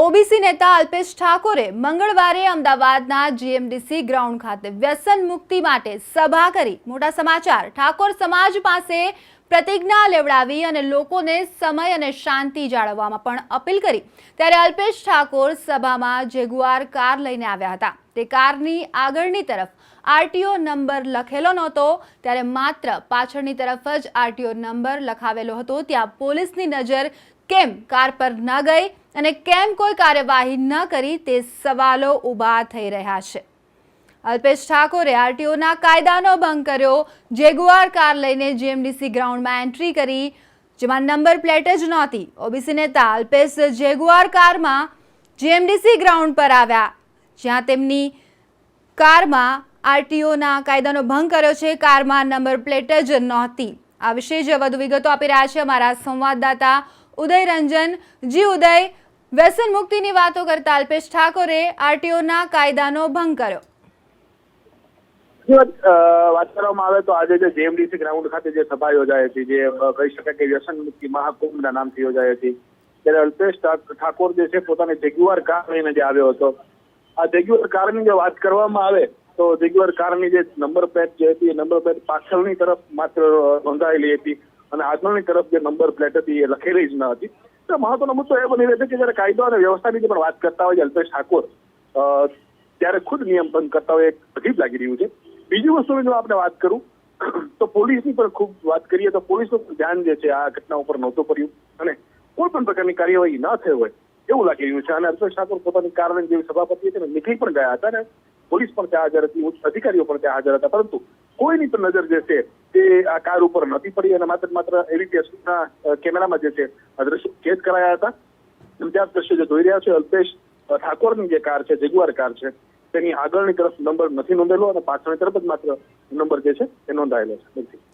OBC નેતા અલ્પેશ ઠાકોરે મંગળવારે અમદાવાદના જીએમડીસી ગ્રાઉન્ડ ખાતે વ્યસન મુક્તિ માટે સભા કરી. મોટા સમાચાર. ઠાકોર સમાજ પાસે પ્રતિજ્ઞા લેવડાવી અને લોકોને સમય અને શાંતિ જાળવવામાં પણ અપીલ કરી. ત્યારે અલ્પેશ ઠાકોર સભામાં જેગુઆર કાર લઈને આવ્યા હતા. તે કારની આગળની તરફ આરટીઓ નંબર લખેલો નહોતો, ત્યારે માત્ર પાછળની તરફ જ આરટીઓ નંબર લખાવેલો હતો. ત્યાં પોલીસની નજર કેમ કાર પર ન ગઈ અને કેમ કોઈ કાર્યવાહી ન કરી તે સવાલો ઊભા થઈ રહ્યા છે. અલ્પેશ ઠાકોરે આરટીઓના કાયદાનો ભંગ કર્યો, જેગુઆર કાર લઈને જીએમડીસી ગ્રાઉન્ડમાં એન્ટ્રી કરી, જેમાં નંબર પ્લેટ જ નહોતી. ઓબીસી નેતા અલ્પેશ જેગુઆર કારમાં જીએમડીસી ગ્રાઉન્ડ પર આવ્યા, જ્યાં તેમની કારમાં આરટીઓના કાયદાનો ભંગ કર્યો છે, કારમાં નંબર પ્લેટ જ નહોતી. આ વિશે જ વધુ વિગતો આપી રહ્યા છે અમારા સંવાદદાતા ઉદય રંજન, જી ઉદય, વ્યસન મુક્તિની વાતો કરતા અલ્પેશ ઠાકોરે આરટીઓના કાયદાનો ભંગ કર્યો. વાત કરવામાં આવે તો આજે જે જેએમડીસી ગ્રાઉન્ડ ખાતે જે સભા યોજાઈ હતી, જે કહી શકાય કે વ્યસન મુક્તિ મહાકુંભના નામથી યોજાઈ હતી, ત્યારે અલ્પેશ ઠાકોર જે છે પોતાની જેગ્યુઆર કાર લઈને જે આવ્યો હતો, આ જેગ્યુઆર કારની જે વાત કરવામાં આવે તો જેગ્યુઆર કારની જે નંબર પ્લેટ જે હતી નંબર પ્લેટ પાછળની તરફ માત્ર નોંધાયેલી હતી. અને આગળની તરફ જે નંબર પ્લેટ હતી એ લખેલી જ ન હતી. તો મહત્વનો મુદ્દો એ બની રહ્યો છે કે જયારે કાયદો અને વ્યવસ્થાની પણ વાત કરતા હોય અલ્પેશ ઠાકોર ત્યારે ખુદ નિયમ ભંગ કરતા હોય એક અજીબ લાગી રહ્યું છે. બીજી વસ્તુની જો આપણે વાત કરું, તો પોલીસની પણ ખૂબ વાત કરીએ તો પોલીસનું ધ્યાન જે છે આ ઘટના ઉપર નહોતું પડ્યું. અને કોઈ પણ પ્રકારની કાર્યવાહી ન થઈ હોય એવું લાગી રહ્યું છે. અને અલ્પેશ ઠાકોર પોતાની કારણે જેવી સભાપતિ હતી નીકળી પણ ગયા હતા અને પોલીસ પણ ત્યાં હાજર હતી, ઉચ્ચ અધિકારીઓ પણ ત્યાં હાજર હતા. પરંતુ કોઈની પણ નજર જે છે તે આ કાર ઉપર નથી પડી અને માત્ર માત્ર એવી એડીટીએસના કેમેરામાં જે છે દ્રશ્યો કેદ કરાયા હતા. અને ત્યાં દ્રશ્ય જે જોઈ રહ્યા છે, અલ્પેશ ઠાકોરની જે કાર છે, જેગુઆર કાર છે, તેની આગળની તરફ નંબર નથી નોંધેલો અને પાછળની તરફ જ માત્ર નંબર જે છે, એ નોંધાયેલો છે.